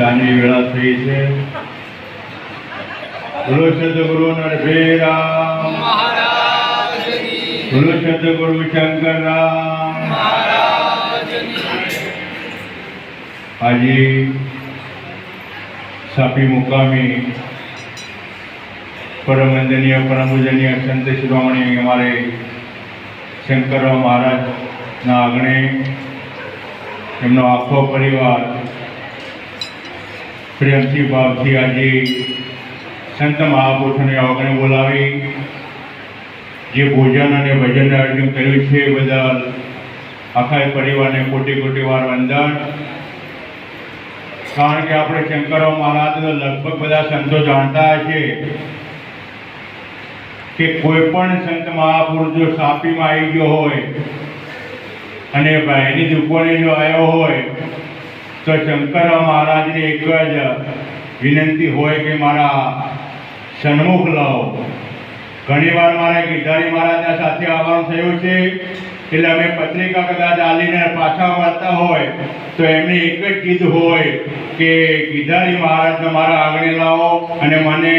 ચાની વેળા થઈ છે. બોલો સદગુરુ નરભેરામ બોલો સદગુરુ શંકર રામ. આજે સાપી મુકામી પરમ વંદનીય પરમ પૂજનીય સંત શિરોમણી અમારે શંકરરાવ મહારાજના આંગણે એમનો આખો પરિવાર પ્રેમથી ભાવથી આજે સંત મહાપુરુષોને આંગણે બોલાવી. જે ભોજન અને ભજનનું આયોજન કર્યું છે બધા આખા પરિવારને કોટી કોટી વાર વંદન. કારણ કે આપણે શંકરરાવ મહારાજનો લગભગ બધા સંતો જાણતા છે કે કોઈ પણ સંત મહાપુરુષ જો સાપીમાં આવી ગયો હોય અને ભાઈની દુકાને જો આવ્યો હોય તો શંકર મહારાજને એક જ વિનંતી હોય કે મારા સન્મુખ લાવો. ઘણીવાર મારા ગીધારી મહારાજના સાથે આવવાનું થયું છે, એટલે અમે પત્રિકા કદાચ આલીને પાછા વાળતા હોય, તો એમને એક જ કીધું હોય કે ગીધારી મહારાજને મારા આગળ લાવો અને મને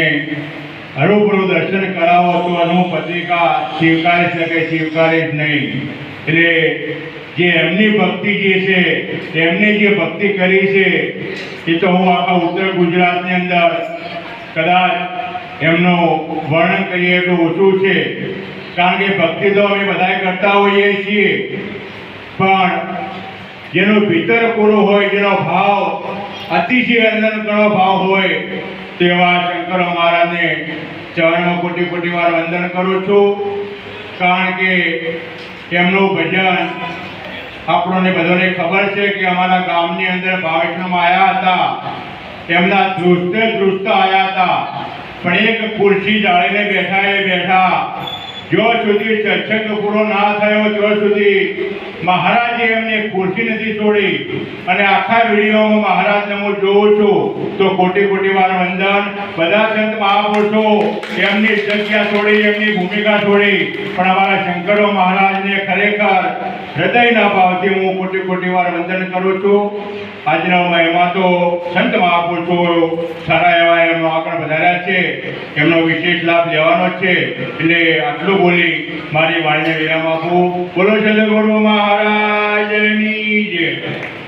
હરુભરું દર્શન કરાવો તો હું પત્રિકા સ્વીકારી શકે, સ્વીકારીશ નહીં. એટલે જે એમની ભક્તિ જે છે, એમને જે ભક્તિ કરી છે, એ તો હું આખા ઉત્તર ગુજરાતની અંદર કદાચ એમનું વર્ણન કરીએ તો ઓછું છે. કારણ કે ભક્તિ તો અમે બધાય કરતા હોઈએ છીએ. પણ જેનો ભીતર પૂરો હોય, જેનો ભાવ અતિશય અંદર ઘણો ભાવ હોય તેવા શંકર મહારાજને ચરણમાં કોટી કોટી વાર વંદન કરું છું. કારણ કે એમનું ભજન આપણને બધાને ખબર છે કે અમારા ગામની અંદર ભાવેશમાં આવ્યા હતા. તેમના દૃષ્ટે દૃષ્ટ આવ્યા હતા. પણ એક ખુરશી જાળીને બેઠા એ બેઠા. જો સુધી સત્સંગ પૂરો ના થયો, ત્યાં સુધી મહારાજે એમને ખુરશી નથી છોડી. અને આખા વિડીયોમાં મહારાજને હું જોઉં છું, તો કોટી કોટી વાર વંદન. બધા સંત મહાપુરુષો, એમની જગ્યા છોડી, એમની ભૂમિકા છોડી. પણ અમારા શંકરો મહારાજને ખરેખર હૃદયના ભાવથી હું કોટી કોટી વાર વંદન કરું છું. આજના મહિમા તો સંત મહાપુરુષો, સારા એવા એમનો આગળ વધાર્યા છે. એમનો વિશેષ લાભ લેવાનો જ છે. એટલે આટલું બોલી મારી વાણીને વિરામ આપું. બોલો સદગુરુ મહારાજની જય